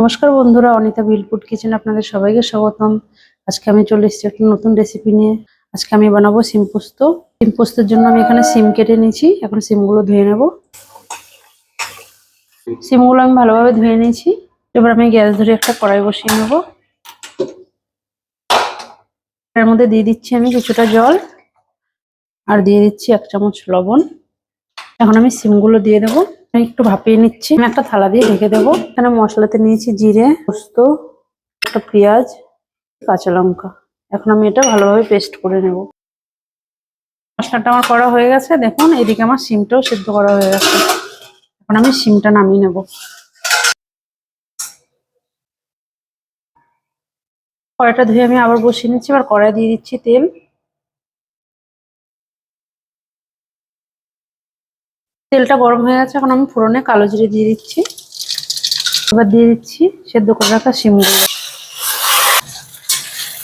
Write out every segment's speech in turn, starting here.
নমস্কার বন্ধুরা, অনিতা বিলপুট কিচেন আপনাদের সবাইকে স্বাগতম। আজকে আমি চলে এসেছি একটা নতুন রেসিপি নিয়ে। আজকে আমি বানাবো সিম পোস্ত। সিম পোস্তের জন্য আমি এখানে সিম কেটে নিয়েছি, এখন সিমগুলো ধুয়ে নেব। সিমগুলো আমি ভালোভাবে ধুয়ে নিয়েছি। এবার আমি গ্যাস ধরে একটা কড়াই বসিয়ে নেব। এর মধ্যে দিয়ে দিচ্ছি আমি কিছুটা জল, আর দিয়ে দিচ্ছি এক চামচ লবণ। এখন আমি সিমগুলো দিয়ে দেবো। একটু ভাপিয়ে নিচ্ছি। আমি একটা থালা দিয়ে ঢেকে দেবো। এখানে মশলাতে নিয়েছি জিরে, পোস্ত, একটা পেঁয়াজ, কাঁচা লঙ্কা। এখন আমি এটা ভালোভাবে পেস্ট করে নেব। মশলাটা আমার করা হয়ে গেছে। দেখুন, এদিকে আমার সিমটাও সেদ্ধ করা হয়ে গেছে। এখন আমি সিমটা নামিয়ে নেব। কড়াইটা ধুয়ে আমি আবার বসিয়ে নিচ্ছি। এবার কড়াই দিয়ে দিচ্ছি তেল। তেলটা গরম হয়ে গেছে, এখন আমি ফোড়নে কালো জিরে দিয়ে দিচ্ছি। এবার দিয়ে দিচ্ছি সেদ্ধ করে রাখা সিমগুলো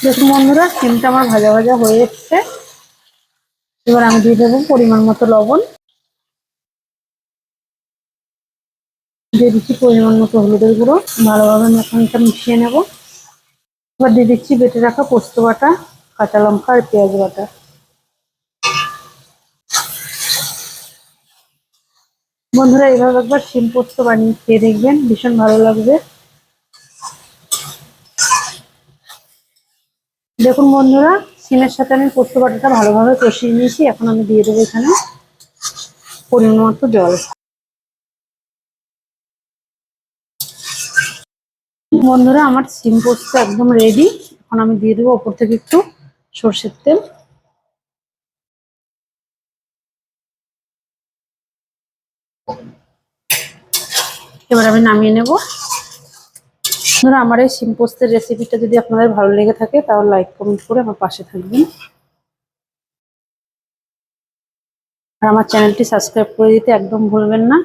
দেখুন বন্ধুরা সিমটা আমার ভাজা ভাজা হয়ে এসছে। এবার আমি দিয়ে দেবো পরিমাণ মতো লবণ। দিয়ে দিচ্ছি পরিমাণ মতো হলুদের গুঁড়ো। ভালোভাবে আমি মিশিয়ে নেব। এবার দিয়ে দিচ্ছি বেটে রাখা পোস্ত বাটা, কাঁচা লঙ্কা আর পেঁয়াজ বাটা। বন্ধুরা, এইভাবে একবার সিম পোস্ত বানিয়ে খেয়ে দেখবেন, ভীষণ ভালো লাগবে। দেখুন বন্ধুরা, সিমের সাথে আমি পোস্ত বাটাটা ভালোভাবে কষিয়ে নিয়েছি, এখন আমি দিয়ে দেবো এখানে পরিমাণ মতো জল। বন্ধুরা, আমার সিম পোস্ত একদম রেডি এখন আমি দিয়ে দেবো ওপর থেকে একটু সর্ষের তেল। এবার আমি নামিয়ে নেব। ধরো আমার এই সিম পোস্তের রেসিপিটা যদি আপনাদের ভালো লেগে থাকে, তাহলে লাইক কমেন্ট করে আমার পাশে থাকবেন। আর আমার চ্যানেলটি সাবস্ক্রাইব করে দিতে একদম ভুলবেন না।